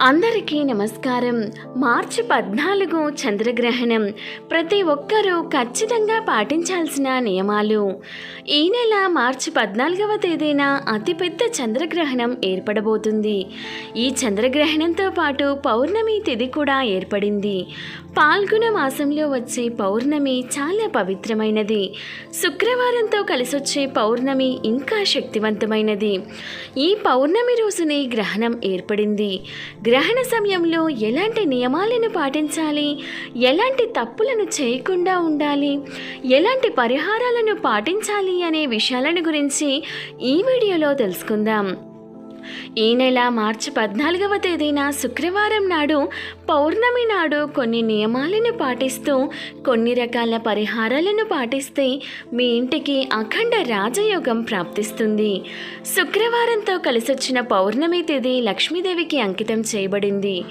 అందరికీ నమస్కారం. మార్చి పద్నాలుగు చంద్రగ్రహణం. ప్రతి ఒక్కరూ ఖచ్చితంగా పాటించాల్సిన నియమాలు. ఈ నెల మార్చి పద్నాలుగవ తేదీన అతిపెద్ద చంద్రగ్రహణం ఏర్పడబోతుంది. ఈ చంద్రగ్రహణంతో పాటు పౌర్ణమి తిథి కూడా ఏర్పడింది. పాల్గొన మాసంలో వచ్చే పౌర్ణమి చాలా పవిత్రమైనది. శుక్రవారంతో కలిసొచ్చే పౌర్ణమి ఇంకా శక్తివంతమైనది. ఈ పౌర్ణమి రోజునే గ్రహణం ఏర్పడింది. గ్రహణ సమయంలో ఎలాంటి నియమాలను పాటించాలి? ఎలాంటి తప్పులను చేయకుండా ఉండాలి? ఎలాంటి పరిహారాలను పాటించాలి అనే విషయాలను గురించి ఈ వీడియోలో తెలుసుకుందాం. ఈ నెల మార్చి పద్నాలుగవ తేదీన శుక్రవారం నాడు పౌర్ణమి నాడు కొన్ని నియమాలను పాటిస్తూ కొన్ని రకాల పరిహారాలను పాటిస్తే మీ ఇంటికి అఖండ రాజయోగం ప్రాప్తిస్తుంది. శుక్రవారంతో కలిసొచ్చిన పౌర్ణమి తేదీ లక్ష్మీదేవికి అంకితం చేయబడింది.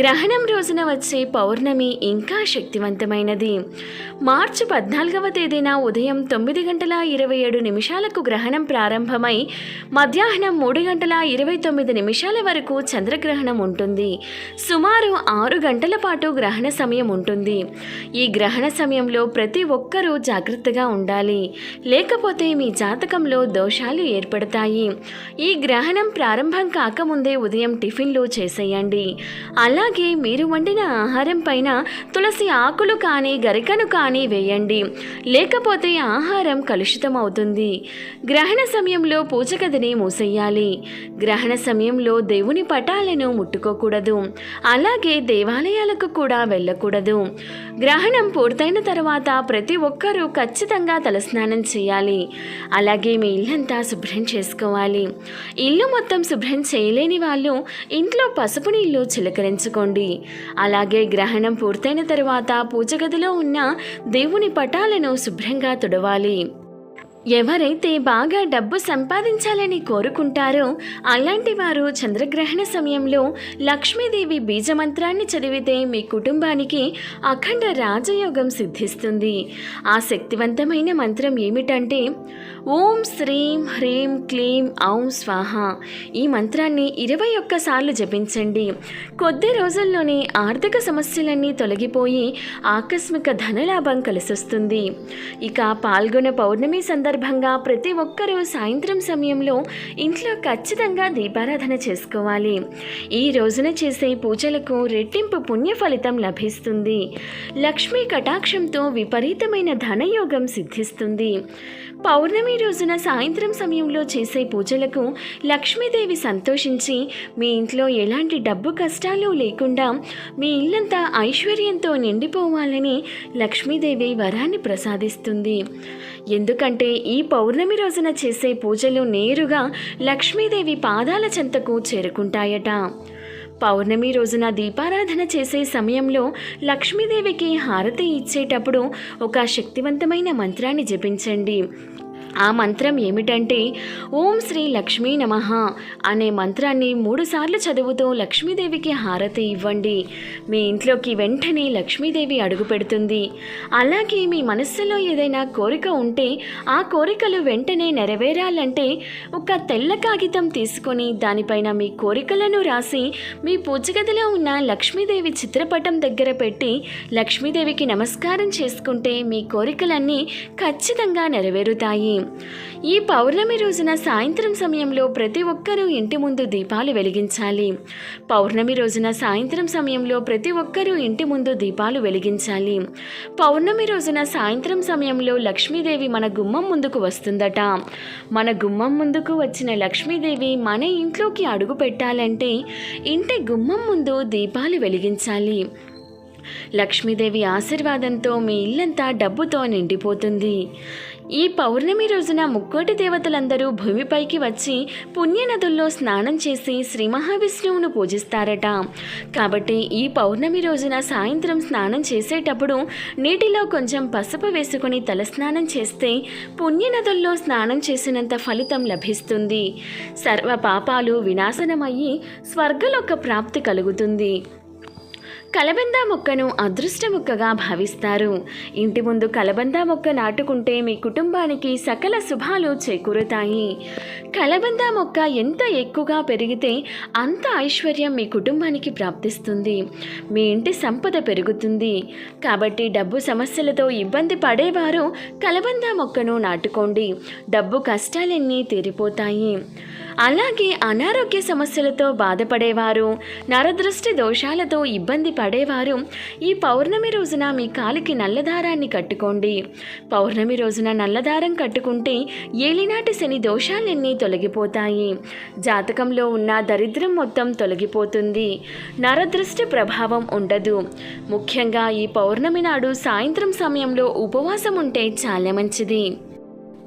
గ్రహణం రోజున వచ్చే పౌర్ణమి ఇంకా శక్తివంతమైనది. మార్చి పద్నాలుగవ తేదీన ఉదయం తొమ్మిది గంటల ఇరవై ఏడు నిమిషాలకు గ్రహణం ప్రారంభమై మధ్యాహ్నం మూడు గంటల ఇరవై తొమ్మిది నిమిషాల వరకు చంద్రగ్రహణం ఉంటుంది. సుమారు ఆరు గంటల పాటు గ్రహణ సమయం ఉంటుంది. ఈ గ్రహణ సమయంలో ప్రతి ఒక్కరూ జాగ్రత్తగా ఉండాలి. లేకపోతే మీ జాతకంలో దోషాలు ఏర్పడతాయి. ఈ గ్రహణం ప్రారంభం కాకముందే ఉదయం టిఫిన్లు చేసేయండి. అలాగే మీరు వండిన ఆహారం పైన తులసి ఆకులు కానీ గరికను కానీ వేయండి. లేకపోతే ఆహారం కలుషితం అవుతుంది గ్రహణ సమయంలో పూజ గదిని మూసేయాలి. గ్రహణ సమయంలో దేవుని పటాలను ముట్టుకోకూడదు. అలాగే దేవాలయాలకు కూడా వెళ్ళకూడదు. గ్రహణం పూర్తయిన తర్వాత ప్రతి ఒక్కరూ ఖచ్చితంగా తలస్నానం చేయాలి. అలాగే మీ ఇల్లంతా శుభ్రం చేసుకోవాలి. ఇల్లు మొత్తం శుభ్రం చేయలేని వాళ్ళు ఇంట్లో పసుపు నీళ్ళు చిలకరించుకోండి. అలాగే గ్రహణం పూర్తయిన తర్వాత పూజ గదిలో ఉన్న దేవుని పటాలను శుభ్రంగా తుడవాలి. ఎవరైతే బాగా డబ్బు సంపాదించాలని కోరుకుంటారో అలాంటి వారు చంద్రగ్రహణ సమయంలో లక్ష్మీదేవి బీజమంత్రాన్ని చదివితే మీ కుటుంబానికి అఖండ రాజయోగం సిద్ధిస్తుంది. ఆ శక్తివంతమైన మంత్రం ఏమిటంటే ఓం శ్రీం హ్రీం క్లీం ఔం స్వాహ. ఈ మంత్రాన్ని ఇరవై ఒక్కసార్లు జపించండి. కొద్ది రోజుల్లోనే ఆర్థిక సమస్యలన్నీ తొలగిపోయి ఆకస్మిక ధనలాభం కలిసొస్తుంది. ఇక పాల్గొన పౌర్ణమి సందర్భంగా సందర్భంగా ప్రతి ఒక్కరూ సాయంత్రం సమయంలో ఇంట్లో ఖచ్చితంగా దీపారాధన చేసుకోవాలి. ఈ రోజున చేసే పూజలకు రెట్టింపు పుణ్య ఫలితం లభిస్తుంది. లక్ష్మీ కటాక్షంతో విపరీతమైన ధనయోగం సిద్ధిస్తుంది. పౌర్ణమి రోజున సాయంత్రం సమయంలో చేసే పూజలకు లక్ష్మీదేవి సంతోషించి మీ ఇంట్లో ఎలాంటి డబ్బు కష్టాలు లేకుండా మీ ఇల్లంతా ఐశ్వర్యంతో నిండిపోవాలని లక్ష్మీదేవి వరాన్ని ప్రసాదిస్తుంది. ఎందుకంటే ఈ పౌర్ణమి రోజున చేసే పూజలు నేరుగా లక్ష్మీదేవి పాదాల చెంతకు చేరుకుంటాయట. పౌర్ణమి రోజున దీపారాధన చేసే సమయంలో లక్ష్మీదేవికి హారతి ఇచ్చేటప్పుడు ఒక శక్తివంతమైన మంత్రాన్ని జపించండి. ఆ మంత్రం ఏమిటంటే ఓం శ్రీ లక్ష్మీ నమ అనే మంత్రాన్ని మూడుసార్లు చదువుతూ లక్ష్మీదేవికి హారతి ఇవ్వండి. మీ ఇంట్లోకి వెంటనే లక్ష్మీదేవి అడుగు పెడుతుంది. అలాగే మీ మనస్సులో ఏదైనా కోరిక ఉంటే ఆ కోరికలు వెంటనే నెరవేరాలంటే ఒక తెల్ల కాగితం తీసుకొని దానిపైన మీ కోరికలను రాసి మీ పూజగదిలో ఉన్న లక్ష్మీదేవి చిత్రపటం దగ్గర పెట్టి లక్ష్మీదేవికి నమస్కారం చేసుకుంటే మీ కోరికలన్నీ ఖచ్చితంగా నెరవేరుతాయి. ఈ పౌర్ణమి రోజున సాయంత్రం సమయంలో ప్రతి ఒక్కరూ ఇంటి ముందు దీపాలు వెలిగించాలి. పౌర్ణమి రోజున సాయంత్రం సమయంలో ప్రతి ఒక్కరూ ఇంటి ముందు దీపాలు వెలిగించాలి. పౌర్ణమి రోజున సాయంత్రం సమయంలో లక్ష్మీదేవి మన గుమ్మం ముందుకు వస్తుందట. మన గుమ్మం ముందుకు వచ్చిన లక్ష్మీదేవి మన ఇంట్లోకి అడుగు పెట్టాలంటే ఇంటి గుమ్మం ముందు దీపాలు వెలిగించాలి. లక్ష్మీదేవి ఆశీర్వాదంతో మీ ఇల్లంతా డబ్బుతో నిండిపోతుంది. ఈ పౌర్ణమి రోజున ముక్కోటి దేవతలందరూ భూమిపైకి వచ్చి పుణ్యనదుల్లో స్నానం చేసి శ్రీ మహావిష్ణువును పూజిస్తారట. కాబట్టి ఈ పౌర్ణమి రోజున సాయంత్రం స్నానం చేసేటప్పుడు నీటిలో కొంచెం పసుపు వేసుకుని తలస్నానం చేస్తే పుణ్యనదుల్లో స్నానం చేసినంత ఫలితం లభిస్తుంది. సర్వ పాపాలు వినాశనమయ్యి స్వర్గలోక ప్రాప్తి కలుగుతుంది. కలబంద మొక్కను అదృష్ట మొక్కగా భావిస్తారు. ఇంటి ముందు కలబంద మొక్క నాటుకుంటే మీ కుటుంబానికి సకల శుభాలు చేకూరుతాయి. కలబంద మొక్క ఎంత ఎక్కువగా పెరిగితే అంత ఐశ్వర్యం మీ కుటుంబానికి ప్రాప్తిస్తుంది. మీ ఇంటి సంపద పెరుగుతుంది. కాబట్టి డబ్బు సమస్యలతో ఇబ్బంది పడేవారు కలబంద మొక్కను నాటుకోండి. డబ్బు కష్టాలన్నీ తీరిపోతాయి. అలాగే అనారోగ్య సమస్యలతో బాధపడేవారు నరదృష్టి దోషాలతో ఇబ్బంది పడేవారు ఈ పౌర్ణమి రోజున మీ కాలికి నల్లదారాన్ని కట్టుకోండి. పౌర్ణమి రోజున నల్లదారం కట్టుకుంటే ఏలినాటి శని దోషాలన్నీ తొలగిపోతాయి. జాతకంలో ఉన్న దరిద్రం మొత్తం తొలగిపోతుంది. నరదృష్టి ప్రభావం ఉండదు. ముఖ్యంగా ఈ పౌర్ణమి నాడు సాయంత్రం సమయంలో ఉపవాసం ఉంటే చాలా మంచిది.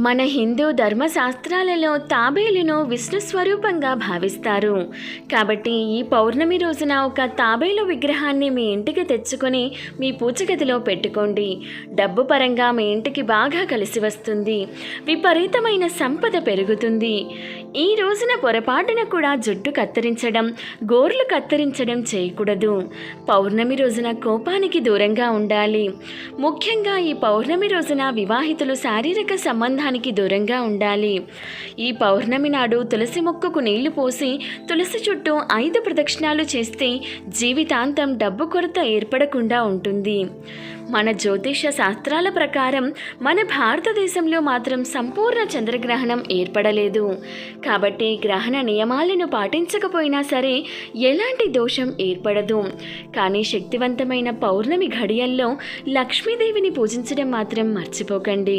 మన హిందూ ధర్మశాస్త్రాలలో తాబేలును విష్ణు స్వరూపంగా భావిస్తారు. కాబట్టి ఈ పౌర్ణమి రోజున ఒక తాబేలు విగ్రహాన్ని మీ ఇంటికి తెచ్చుకొని మీ పూచగదిలో పెట్టుకోండి. డబ్బు పరంగా మీ ఇంటికి బాగా కలిసి వస్తుంది. విపరీతమైన సంపద పెరుగుతుంది. ఈ రోజున పొరపాటున కూడా జుట్టు కత్తిరించడం గోర్లు కత్తిరించడం చేయకూడదు. పౌర్ణమి రోజున కోపానికి దూరంగా ఉండాలి. ముఖ్యంగా ఈ పౌర్ణమి రోజున వివాహితులు శారీరక సంబంధాలు విగ్రహానికి దూరంగా ఉండాలి. ఈ పౌర్ణమి నాడు తులసి మొక్కకు నీళ్ళు పోసి తులసి చుట్టూ ఐదు ప్రదక్షిణాలు చేస్తే జీవితాంతం డబ్బు కొరత ఏర్పడకుండా ఉంటుంది. మన జ్యోతిష శాస్త్రాల ప్రకారం మన భారతదేశంలో మాత్రం సంపూర్ణ చంద్రగ్రహణం ఏర్పడలేదు. కాబట్టి గ్రహణ నియమాలను పాటించకపోయినా సరే ఎలాంటి దోషం ఏర్పడదు. కానీ శక్తివంతమైన పౌర్ణమి ఘడియల్లో లక్ష్మీదేవిని పూజించడం మాత్రం మర్చిపోకండి.